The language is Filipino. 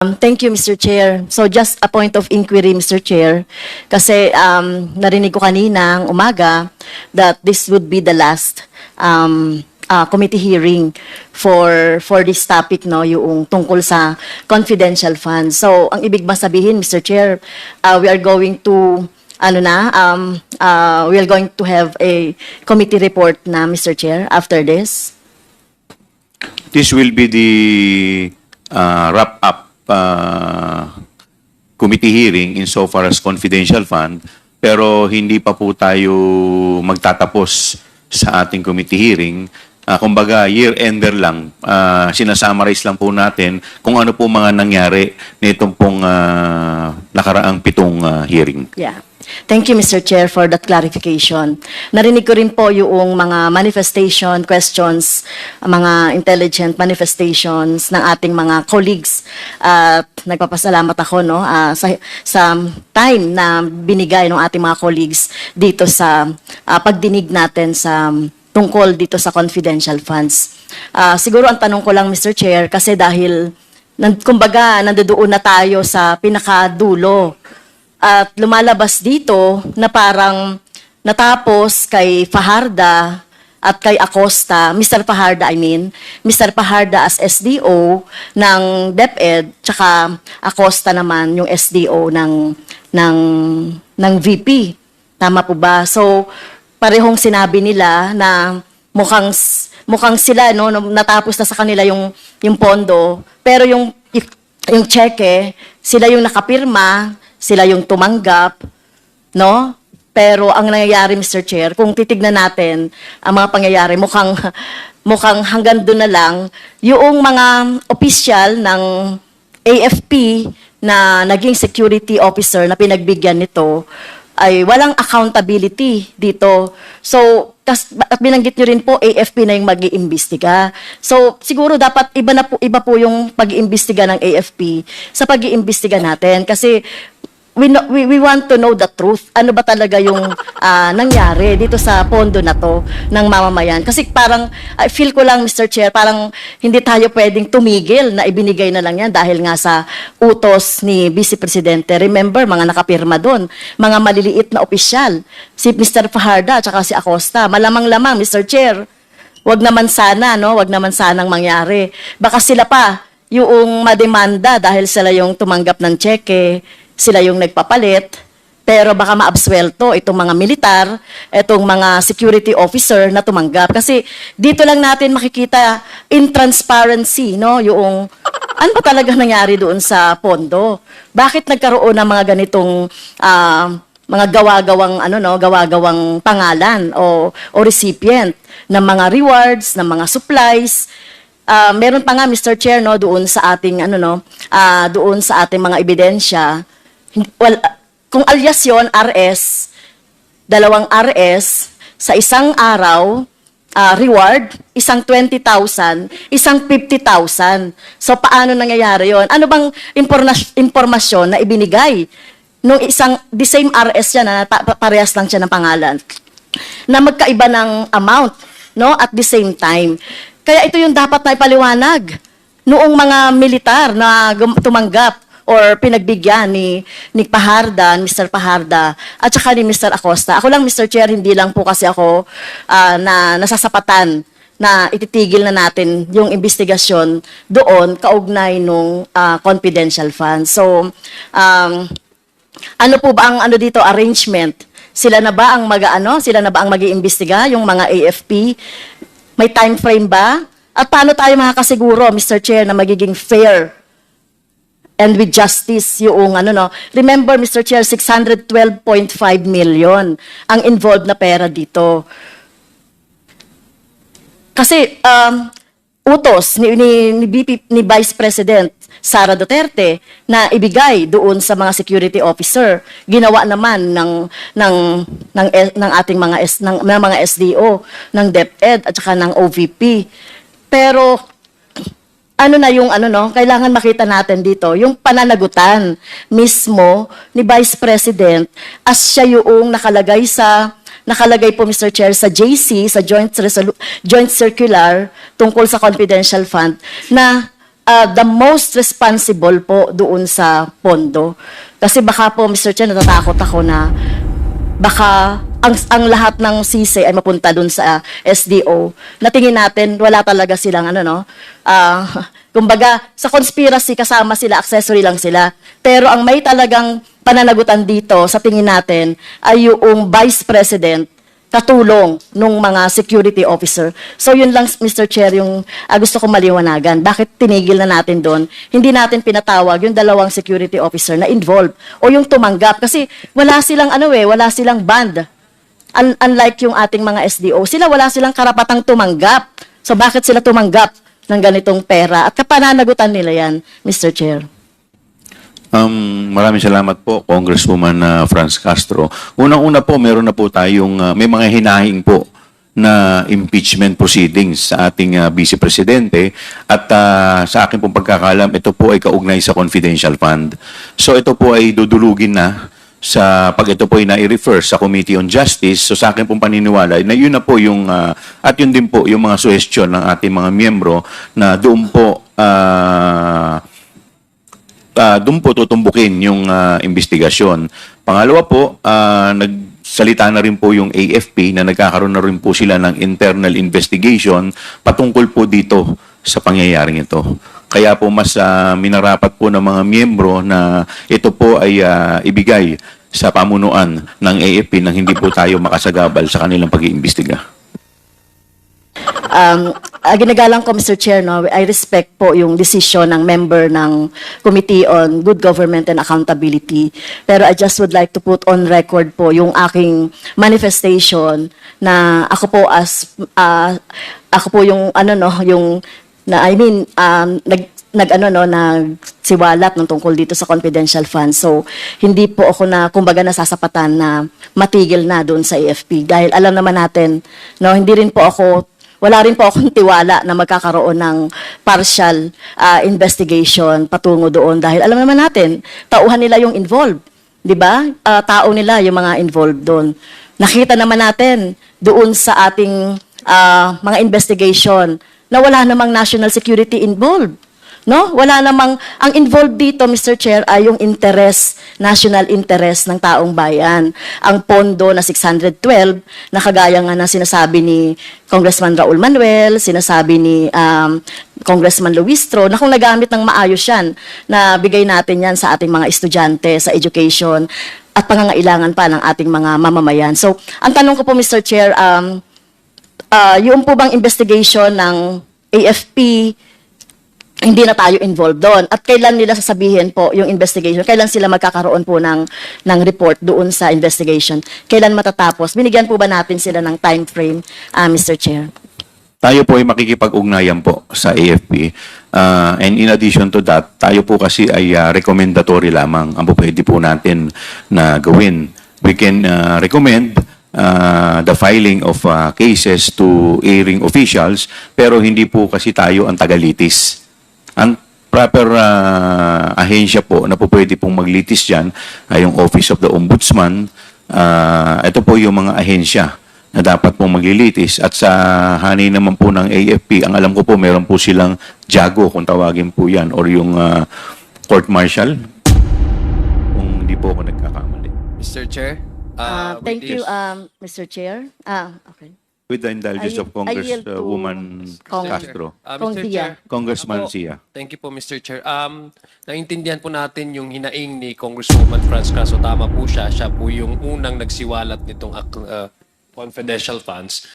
Um, Thank you, Mr. Chair. So just a point of inquiry, Mr. Chair, kasi um, narinig ko kanina ang umaga that this would be the last um, uh, committee hearing for for this topic, no, yung tungkol sa confidential funds. So ang ibig ba sabihin, Mr. Chair, uh, we are going to ano na, um, uh, we are going to have a committee report na, Mr. Chair, after this? This will be the uh, wrap-up uh, committee hearing insofar as confidential fund, pero hindi pa po tayo magtatapos sa ating committee hearing. Uh, kumbaga, year-ender lang. Uh, sinasummarize lang po natin kung ano po mga nangyari nitong pong uh, nakaraang pitong uh, hearing. Yeah. Thank you, Mr. Chair, for that clarification. Narinig ko rin po yung mga manifestation questions, mga intelligent manifestations ng ating mga colleagues. At nagpapasalamat ako no, ah, sa, sa time na binigay ng ating mga colleagues dito sa ah, pagdinig natin sa tungkol dito sa confidential funds. Ah, siguro ang tanong ko lang, Mr. Chair, kasi dahil kumbaga nandoon na tayo sa pinakadulo at lumalabas dito na parang natapos kay Fajarda at kay Acosta, Mr. Fajarda I mean, Mr. Fajarda as SDO ng DepEd, tsaka Acosta naman yung SDO ng ng ng VP. Tama po ba? So parehong sinabi nila na mukhang mukhang sila no natapos na sa kanila yung yung pondo, pero yung yung cheque, sila yung nakapirma, sila yung tumanggap, no? Pero ang nangyayari, Mr. Chair, kung titignan natin ang mga pangyayari, mukhang, mukhang hanggang doon na lang, yung mga opisyal ng AFP na naging security officer na pinagbigyan nito, ay walang accountability dito. So, kas, at binanggit nyo rin po, AFP na yung mag iimbestiga So, siguro dapat iba na po, iba po yung pag-iimbestiga ng AFP sa pag-iimbestiga natin. Kasi, we, know- we, we want to know the truth. Ano ba talaga yung ah, nangyari dito sa pondo na to ng mamamayan? Kasi parang, I feel ko lang, Mr. Chair, parang hindi tayo pwedeng tumigil na ibinigay na lang yan dahil nga sa utos ni Vice Presidente. Remember, mga nakapirma doon, mga maliliit na opisyal. Si Mr. Fajarda at si Acosta. Malamang-lamang, Mr. Chair, wag naman sana, no? Wag naman sanang mangyari. Baka sila pa yung mademanda dahil sila yung tumanggap ng cheque, sila yung nagpapalit, pero baka maabswelto itong mga militar, itong mga security officer na tumanggap. Kasi dito lang natin makikita in transparency, no? Yung ano ba talaga nangyari doon sa pondo? Bakit nagkaroon ng mga ganitong ah, mga gawa-gawang ano no, gawa-gawang pangalan o o recipient ng mga rewards, ng mga supplies. Ah, meron pa nga Mr. Chair no doon sa ating ano no, ah, doon sa ating mga ebidensya. Well, kung alias yon RS, dalawang RS sa isang araw, ah, reward, isang 20,000, isang 50,000. So paano nangyayari yon? Ano bang impormas- impormasyon na ibinigay nung isang the same RS yan na pa- pa- parehas lang siya ng pangalan na magkaiba ng amount no at the same time. Kaya ito yung dapat na ipaliwanag noong mga militar na tumanggap or pinagbigyan ni ni Paharda, Mr. Paharda, at saka ni Mr. Acosta. Ako lang, Mr. Chair, hindi lang po kasi ako ah, na nasasapatan na ititigil na natin yung investigasyon doon kaugnay nung ah, confidential funds. So, um, ano po ba ang ano dito arrangement? Sila na ba ang mag-ano? Sila na ba ang mag-iimbestiga yung mga AFP? May time frame ba? At paano tayo makakasiguro, Mr. Chair, na magiging fair and with justice yung ano no. Remember, Mr. Chair, 612.5 million ang involved na pera dito. Kasi um, utos ni, ni, ni, BP, ni Vice President Sara Duterte na ibigay doon sa mga security officer. Ginawa naman ng ng ng, ng ating mga S, ng, ng mga SDO, ng DepEd at saka ng OVP. Pero ano na yung ano no, kailangan makita natin dito, yung pananagutan mismo ni Vice President as siya yung nakalagay sa nakalagay po Mr. Chair sa JC sa Joint Resolu- Joint Circular tungkol sa confidential fund na uh, the most responsible po doon sa pondo. Kasi baka po, Mr. Chair, natatakot ako na baka ang, ang lahat ng sisi ay mapunta dun sa SDO. Natingin natin, wala talaga silang ano, no? Ah, kumbaga, sa conspiracy, kasama sila, accessory lang sila. Pero ang may talagang pananagutan dito, sa tingin natin, ay yung Vice President katulong nung mga security officer. So yun lang, Mr. Chair, yung ah, gusto ko maliwanagan. Bakit tinigil na natin doon? Hindi natin pinatawag yung dalawang security officer na involved o yung tumanggap. Kasi wala silang ano eh, wala silang band. Un- unlike yung ating mga SDO, sila wala silang karapatang tumanggap. So bakit sila tumanggap ng ganitong pera? At kapananagutan nila yan, Mr. Chair. Um, maraming salamat po, Congresswoman uh, Franz Castro. Unang-una po, meron na po tayong, uh, may mga hinahing po na impeachment proceedings sa ating uh, Vice Presidente at uh, sa akin pong pagkakalam, ito po ay kaugnay sa confidential fund. So ito po ay dudulugin na sa pag ito po ay na-refer sa Committee on Justice. So sa akin pong paniniwala na yun na po yung, uh, at yun din po yung mga suhestyon ng ating mga miyembro na doon po uh, uh, doon po tutumbukin yung ah, investigasyon. Pangalawa po, ah, nagsalita na rin po yung AFP na nagkakaroon na rin po sila ng internal investigation patungkol po dito sa pangyayaring ito. Kaya po mas ah, minarapat po ng mga miyembro na ito po ay ah, ibigay sa pamunuan ng AFP nang hindi po tayo makasagabal sa kanilang pag-iimbestiga. Um, uh, ginagalang ko, Mr. Chair, no, I respect po yung decision ng member ng Committee on Good Government and Accountability. Pero I just would like to put on record po yung aking manifestation na ako po as, uh, ako po yung, ano no, yung, na, I mean, um, nag, nag ano no nagsiwalat ng tungkol dito sa confidential fund. So hindi po ako na kumbaga nasasapatan na matigil na doon sa AFP dahil alam naman natin no hindi rin po ako wala rin po akong tiwala na magkakaroon ng partial ah, investigation patungo doon dahil alam naman natin tauhan nila yung involved, 'di ba? Ah, tao nila yung mga involved doon. Nakita naman natin doon sa ating ah, mga investigation na wala namang national security involved. No? Wala namang, ang involved dito, Mr. Chair, ay yung interest, national interest ng taong bayan. Ang pondo na 612, na kagaya nga na sinasabi ni Congressman Raul Manuel, sinasabi ni um, Congressman Luistro, na kung nagamit ng maayos yan, na bigay natin yan sa ating mga estudyante, sa education, at pangangailangan pa ng ating mga mamamayan. So, ang tanong ko po, Mr. Chair, um, Ah, yung po bang investigation ng AFP, hindi na tayo involved doon. At kailan nila sasabihin po yung investigation? Kailan sila magkakaroon po ng, ng report doon sa investigation? Kailan matatapos? Binigyan po ba natin sila ng time frame, ah, Mr. Chair? Tayo po ay makikipag-ugnayan po sa AFP. Uh, and in addition to that, tayo po kasi ay uh, recommendatory lamang ang pwede po natin na gawin. We can uh, recommend uh, the filing of uh, cases to airing officials, pero hindi po kasi tayo ang tagalitis. Ang proper uh, ahensya po na po pwede pong maglitis dyan ay yung Office of the Ombudsman. Uh, ito po yung mga ahensya na dapat pong maglilitis. At sa hanay naman po ng AFP, ang alam ko po, meron po silang jago kung tawagin po yan or yung uh, court martial. Kung hindi po ako nagkakamali. Mr. Chair? Ah, uh, with thank you, um, Mr. Chair. Ah, okay. With the indulgence I- of I yield to Congresswoman Kong- Castro. Uh, Kong Mr. Dia. Chair. Congressman. Sia. Thank you po, Mr. Chair. Um, naintindihan po natin yung hinaing ni Congresswoman Franz Caso. Tama po siya. Siya po yung unang nagsiwalat nitong uh, confidential funds.